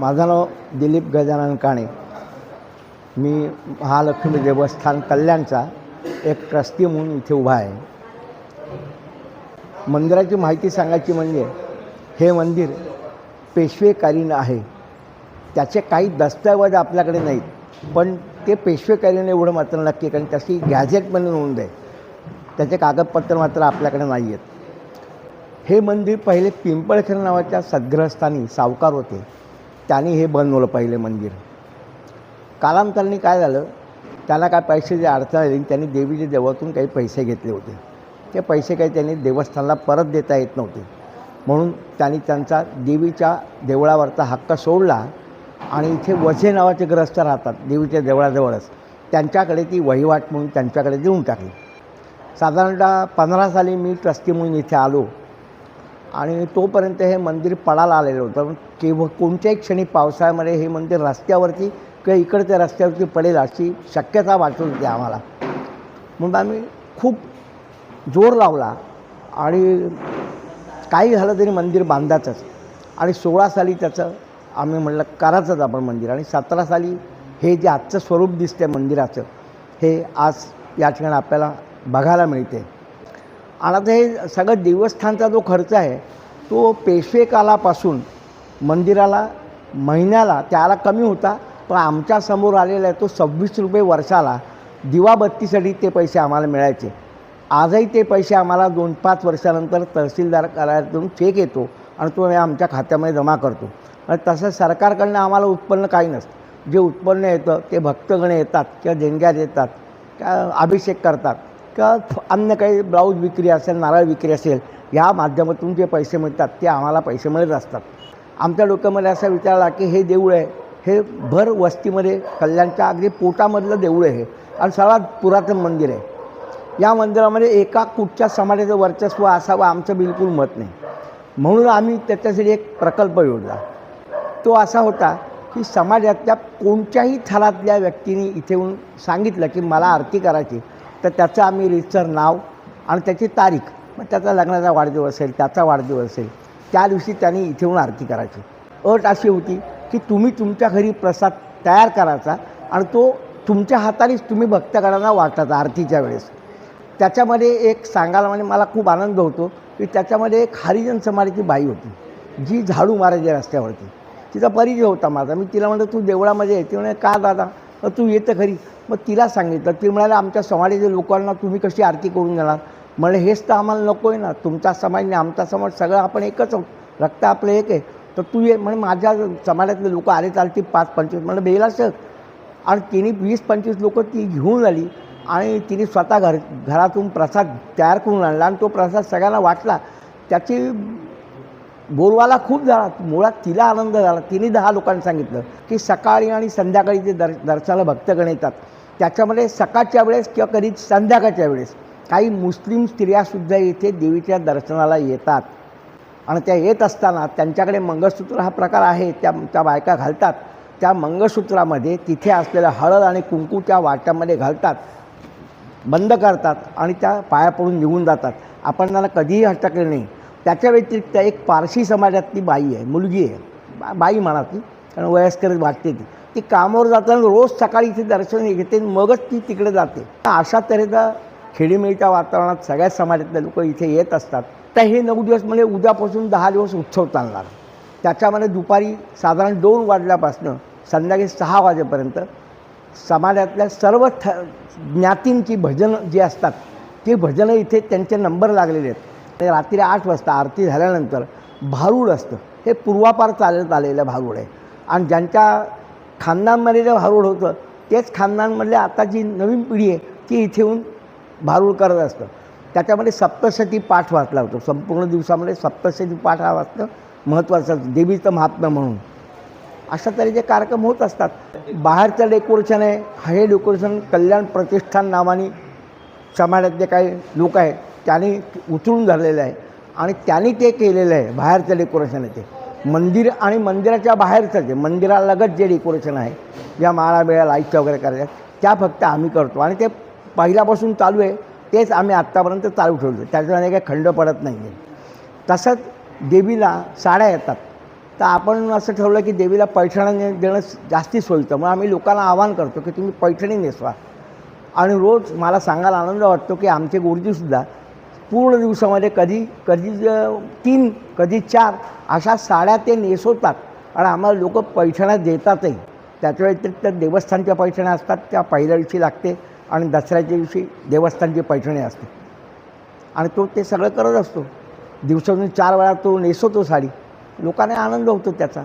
माझं नाव दिलीप गजानन काणे. मी महालक्ष्मी देवस्थान कल्याणचा एक ट्रस्टी म्हणून इथे उभा आहे. मंदिराची माहिती सांगायची म्हणजे हे मंदिर पेशवेकालीन आहे. त्याचे काही दस्तऐवज आपल्याकडे नाहीत. पण ते पेशवेकालीन एवढं मात्र नक्की कारण त्याची गॅझेटमध्ये नोंद आहे. त्याचे कागदपत्र मात्र आपल्याकडे नाही आहेत हे मंदिर पहिले पिंपळखेर नावाच्या सद्ग्रहस्थानी सावकार होते. त्यांनी हे बनवलं पहिले मंदिर. कालांतराने काय झालं त्याला काय पैशाची अडचण आली त्यांनी देवीच्या देवळातून काही पैसे घेतले होते. ते पैसे काही त्यांनी देवस्थानला परत देता येत नव्हते. म्हणून त्यांनी त्यांचा देवीच्या देवळावरचा हक्क सोडला आणि इथे वझे नावाचे ग्रस्त राहतात देवीच्या देवळाजवळच. त्यांच्याकडे ती वहिवाट म्हणून त्यांच्याकडे देऊन टाकली. साधारणतः पंधरा साली मी ट्रस्टी म्हणून इथे आलो. आणि तोपर्यंत हे मंदिर पडायला आलेलं होतं. केव्हा कोणत्याही क्षणी पावसाळ्यामध्ये हे मंदिर रस्त्यावरती किंवा इकडच्या रस्त्यावरती पडेल अशी शक्यता वाटत होती आम्हाला. म्हणून आम्ही खूप जोर लावला आणि काही झालं तरी मंदिर बांधायचंच. आणि सोळा साली त्याचं आम्ही म्हटलं करायचंच आपण मंदिर. आणि सतरा साली हे जे आजचं स्वरूप दिसतं आहे मंदिराचं हे आज या ठिकाणी आपल्याला बघायला मिळते आणि आता हे सगळं देवस्थानचा जो खर्च आहे तो पेशवेकालापासून मंदिराला महिन्याला त्याला कमी होता पण आमच्यासमोर आलेला आहे तो सव्वीस रुपये वर्षाला. दिवाबत्तीसाठी ते पैसे आम्हाला मिळायचे. आजही ते पैसे आम्हाला दोन पाच वर्षानंतर तहसीलदार कार्यालयातून चेक येतो आणि तो आमच्या खात्यामध्ये जमा करतो. आणि तसं सरकारकडनं आम्हाला उत्पन्न काही नसतं. जे उत्पन्न येतं ते भक्तगण येतात किंवा देणग्या देतात किंवा अभिषेक करतात. किंवा अन्य काही ब्लाऊज विक्री असेल नारळ विक्री असेल ह्या माध्यमातून जे पैसे मिळतात ते आम्हाला पैसे मिळत असतात. आमच्या डोक्यामध्ये असा विचार आला की हे देऊळ आहे हे भर वस्तीमध्ये कल्याणच्या अगदी पोटामधलं देऊळ आहे आणि सर्वात पुरातन मंदिर आहे. या मंदिरामध्ये एका कुठच्या समाजाचं वर्चस्व असावं आमचं बिलकुल मत नाही. म्हणून आम्ही त्याच्यासाठी एक प्रकल्प योजला. तो असा होता की समाजातल्या कोणत्याही थरातल्या व्यक्तीने इथे येऊन सांगितलं की मला आरती करायची तर त्याचं आम्ही रितसर नाव आणि त्याची तारीख. मग त्याचा लग्नाचा वाढदिवस असेल त्याचा वाढदिवस असेल त्या दिवशी त्यांनी इथे येऊन आरती करायची. अट अशी होती की तुम्ही तुमच्या घरी प्रसाद तयार करायचा आणि तो तुमच्या हातानेच तुम्ही भक्तगणांना वाटायचा आरतीच्या वेळेस. त्याच्यामध्ये एक सांगायला म्हणजे मला खूप आनंद होतो की त्याच्यामध्ये एक हरिजन समाजाची बाई होती जी झाडू मारायची रस्त्यावरती. तिचा परिचय होता माझा. मी तिला म्हणतो तू देवळामध्ये येते? म्हणे का दादा? तू येतं खरी मग तिला सांगितलं ती म्हणाला आमच्या समाजाच्या लोकांना तुम्ही कशी आरती करून देणार? म्हणजे हेच तर आम्हाला नको आहे ना. तुमचा समाज नाही आमचा समाज सगळं आपण एकच आहोत. रक्त आपलं एक आहे. तर तू ये. म्हणजे माझ्या समाजातले लोक आले चालते पाच पंचवीस. म्हणलं बेलासक आणि तिने वीस पंचवीस लोकं ती घेऊन आली आणि तिने स्वतः घर घरातून प्रसाद तयार करून आणला आणि तो प्रसाद सगळ्यांना वाटला. त्याची बोलवाला खूप झाला. मुळात तिला आनंद झाला. तिने दहा लोकांनी सांगितलं की सकाळी आणि संध्याकाळी ते दर दर्शनाला भक्तगण येतात. त्याच्यामध्ये सकाळच्या वेळेस किंवा कधी संध्याकाळच्या वेळेस काही मुस्लिम स्त्रियासुद्धा इथे देवीच्या दर्शनाला येतात. आणि त्या येत असताना त्यांच्याकडे मंगळसूत्र हा प्रकार आहे त्या त्या बायका घालतात. त्या मंगळसूत्रामध्ये तिथे असलेल्या हळद आणि कुंकू त्या वाट्यामध्ये घालतात बंद करतात आणि त्या पाया पडून निघून जातात. आपण त्यांना कधीही हटकले नाही. त्याच्या व्यतिरिक्त एक पारशी समाजातली बाई आहे मुलगी आहे बा बाई म्हणा ती कारण वयस्कर वाटते ती. ती कामावर जाताना रोज सकाळी इथे दर्शन घेते आणि मगच ती तिकडे जाते. अशा तऱ्हेचा खेडीमेळीच्या वातावरणात सगळ्या समाजातले लोक इथे येत असतात. तर हे नऊ दिवस म्हणजे उद्यापासून दहा दिवस उत्सव चालणार. त्याच्यामध्ये दुपारी साधारण दोन वाजल्यापासनं संध्याकाळी सहा वाजेपर्यंत समाजातल्या सर्व थ ज्ञातींची भजनं जी असतात ती भजनं इथे त्यांचे नंबर लागलेले आहेत. ते रात्री आठ वाजता आरती झाल्यानंतर भारूड असतं. हे पूर्वापार चालत आलेलं भारूड आहे. आणि ज्यांच्या खानदानमध्ये जे भारूड होतं तेच खानदानमधले आता जी नवीन पिढी आहे ती इथे येऊन भारूड करत असतं. त्याच्यामध्ये सप्तशती पाठ वाचला होतो. संपूर्ण दिवसामध्ये सप्तशती पाठ हा वाचणं महत्त्वाचं देवीचं महात्म्य म्हणून. अशा तऱ्हेचे कार्यक्रम होत असतात. बाहेरचं डेकोरेशन आहे. हे डेकोरेशन कल्याण प्रतिष्ठान नावाने समाजातले काही लोक आहेत त्यांनी उचलून धरलेलं आहे. आणि त्यांनी ते केलेलं आहे बाहेरचं डेकोरेशन आहे ते. मंदिर आणि मंदिराच्या बाहेरचं जे मंदिरालगत जे डेकोरेशन आहे या माळा बिळा लाईटच्या वगैरे करायच्या त्या फक्त आम्ही करतो. आणि ते पहिल्यापासून चालू आहे तेच आम्ही आत्तापर्यंत चालू ठेवतो. त्याच्यामध्ये काही खंड पडत नाही आहे तसंच देवीला साड्या येतात. तर आपण असं ठरवलं की देवीला पैठणा देणं जास्ती सोयीचं. मग आम्ही लोकांना आवाहन करतो की तुम्ही पैठणी नेसवा. आणि रोज मला सांगायला आनंद वाटतो की आमचे गुरुजीसुद्धा पूर्ण दिवसामध्ये कधी कधी तीन कधी चार अशा साड्या ते नेसवतात. आणि आम्हाला लोक पैठण्या देतातही. त्याच्या व्यतिरिक्त देवस्थानच्या पैठण्या असतात त्या पहिल्या दिवशी लागते आणि दसऱ्याच्या दिवशी देवस्थानची पैठणी असते. आणि तो ते सगळं करत असतो. दिवसातून चार वेळा तो नेसवतो साडी. लोकांना आनंद होतो त्याचा.